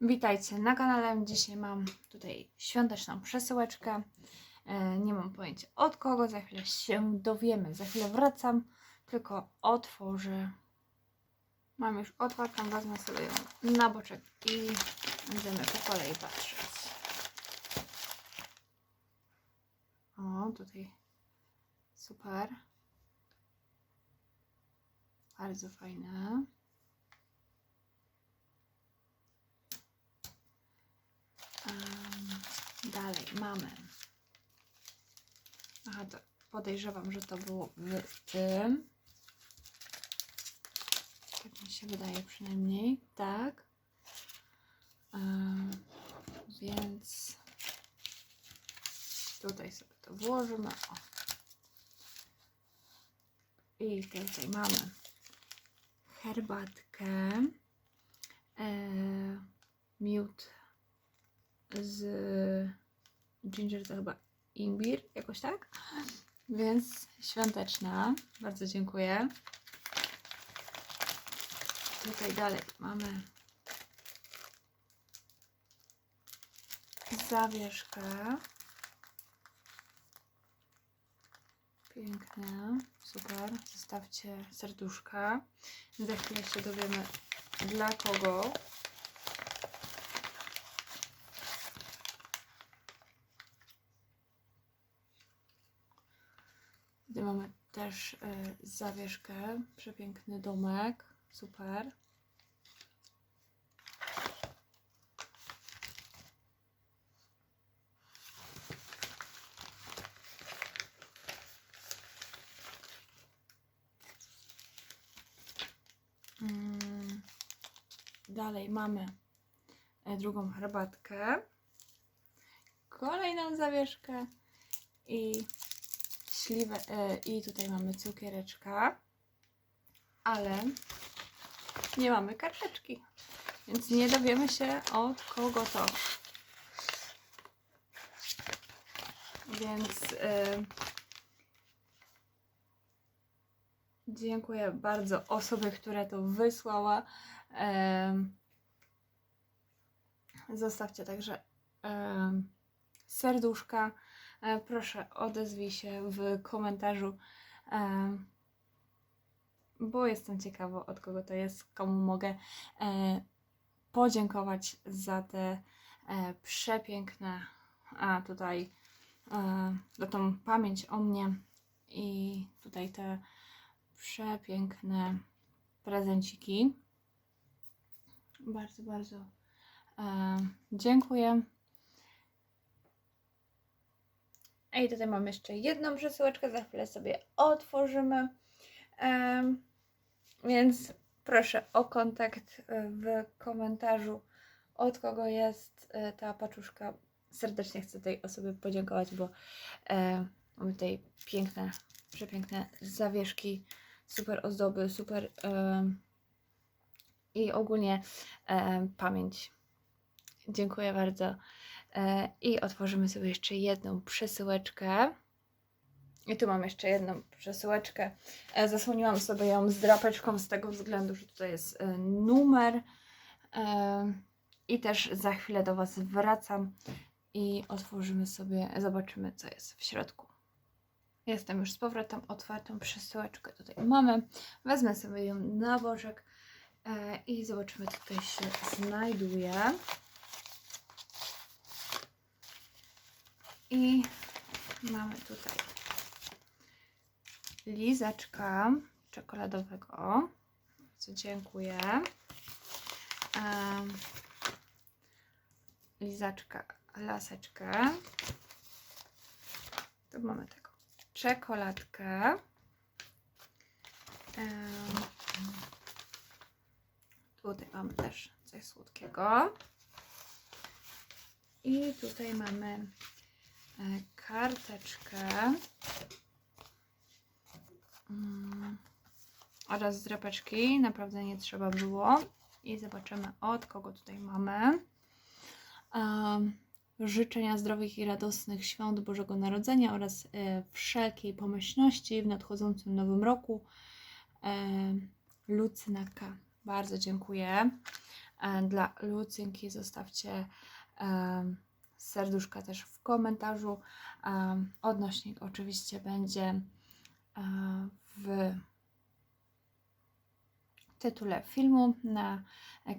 Witajcie na kanale. Dzisiaj mam tutaj świąteczną przesyłeczkę. E, Nie mam pojęcia od kogo, za chwilę się dowiemy. Za chwilę wracam, tylko otworzę. Mam już otwartą, wezmę sobie ją na boczek i będziemy po kolei patrzeć. O, tutaj super. Bardzo fajne. Dalej mamy. Aha, to podejrzewam, że to było w tym. Tak mi się wydaje przynajmniej. Tak. Em, Więc tutaj sobie to włożymy. O. I tutaj mamy herbatkę, e, miód z ginger to chyba imbir, jakoś tak. Więc świąteczna. Bardzo dziękuję. Tutaj dalej mamy zawieszkę. Piękne, super. Zostawcie serduszka. Za chwilę się dowiemy dla kogo. Tutaj mamy też y, zawieszkę. Przepiękny domek. Super. Mm, Dalej mamy e, drugą herbatkę. Kolejną zawieszkę i śliwę e, i tutaj mamy cukiereczka, ale nie mamy karteczki, więc nie dowiemy się od kogo to. Więc e, dziękuję bardzo osobie, która to wysłała. E, zostawcie także e, serduszka. E, Proszę, odezwij się w komentarzu, e, bo jestem ciekawa, od kogo to jest, komu mogę e, podziękować za te przepiękne, a tutaj za tą pamięć o mnie i tutaj te przepiękne prezenciki. Bardzo, bardzo dziękuję. I tutaj mam jeszcze jedną przesyłeczkę, za chwilę sobie otworzymy. Więc proszę o kontakt e, w komentarzu, od kogo jest e, ta paczuszka. Serdecznie chcę tej osobie podziękować, bo e, mamy tutaj piękne, przepiękne zawieszki, super ozdoby, super i ogólnie em, pamięć. Dziękuję bardzo. E, I otworzymy sobie jeszcze jedną przesyłeczkę. I tu mam jeszcze jedną przesyłeczkę. E, Zasłoniłam sobie ją z drapeczką z tego względu, że tutaj jest e, numer. I też za chwilę do Was wracam i otworzymy sobie, zobaczymy co jest w środku. Jestem już z powrotem, otwartą przesyłeczkę tutaj mamy. Wezmę sobie ją na bożek i zobaczymy co tutaj się znajduje. I mamy tutaj lizaczka czekoladowego. Dziękuję. Em, lizaczka, laseczkę. Tu mamy taką czekoladkę. Em, tutaj mamy też coś słodkiego. I tutaj mamy karteczkę Mm, oraz drapeczki. Naprawdę nie trzeba było. I zobaczymy od kogo tutaj mamy. Życzenia zdrowych i radosnych świąt Bożego Narodzenia oraz e, wszelkiej pomyślności w nadchodzącym nowym roku. E, Lucyna K. Bardzo dziękuję. e, dla Lucynki. Zostawcie serduszka też w komentarzu. Odnośnik oczywiście będzie w tytule filmu na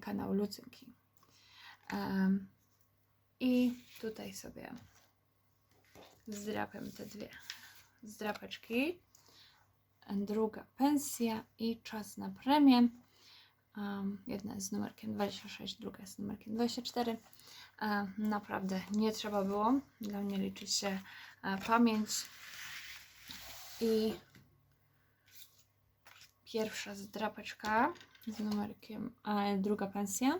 kanał Lucynki. I tutaj sobie zdrapiam te dwie zdrapeczki. Druga pensja i czas na premię. Um, jedna jest z numerkiem 26, druga z numerkiem 24. E, naprawdę nie trzeba było. Dla mnie liczy się e, pamięć. I pierwsza zdrapeczka z numerkiem, a druga pensja.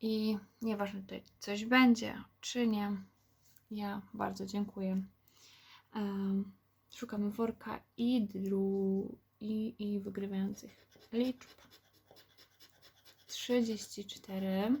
I nieważne tutaj coś będzie, czy nie, ja bardzo dziękuję. Szukamy worka i, dru, i, i wygrywających liczb. 34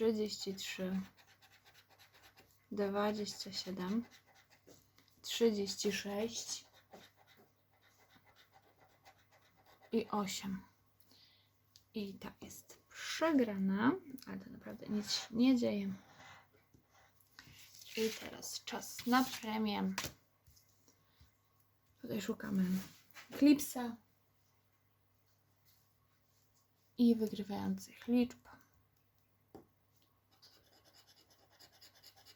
33 27 36 i 8 i ta jest przegrana, ale to naprawdę nic się nie dzieje. I teraz czas na premię. Tutaj szukamy klipsa i wygrywających liczb.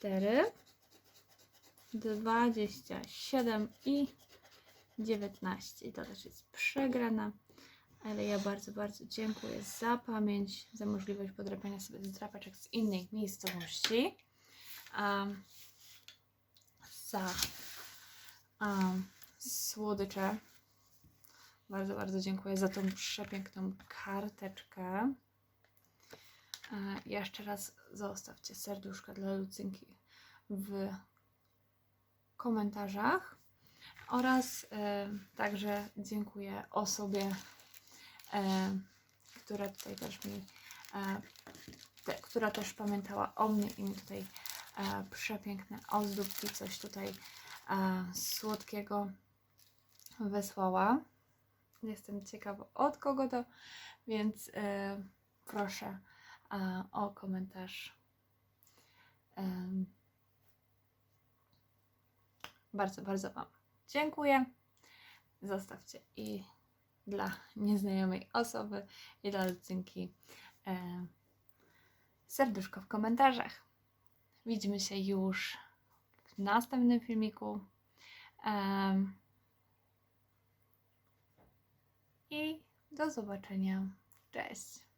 4 27 i 19 i to też jest przegrana ale ja bardzo, bardzo dziękuję za pamięć, za możliwość podrabiania sobie zdrapaczek z innych miejscowości um, za um, słodycze. Bardzo, bardzo dziękuję za tą przepiękną karteczkę jeszcze raz zostawcie serduszka dla Lucynki w komentarzach oraz e, także dziękuję osobie, e, która tutaj też mi, e, te, która też pamiętała o mnie i mi tutaj e, przepiękne ozdóbki, coś tutaj e, słodkiego wysłała. Jestem ciekawa od kogo to, więc e, proszę e, o komentarz. Bardzo, bardzo Wam dziękuję. Zostawcie i dla nieznajomej osoby i dla Lucynki e, serduszko w komentarzach. Widzimy się już w następnym filmiku. I do zobaczenia. Cześć.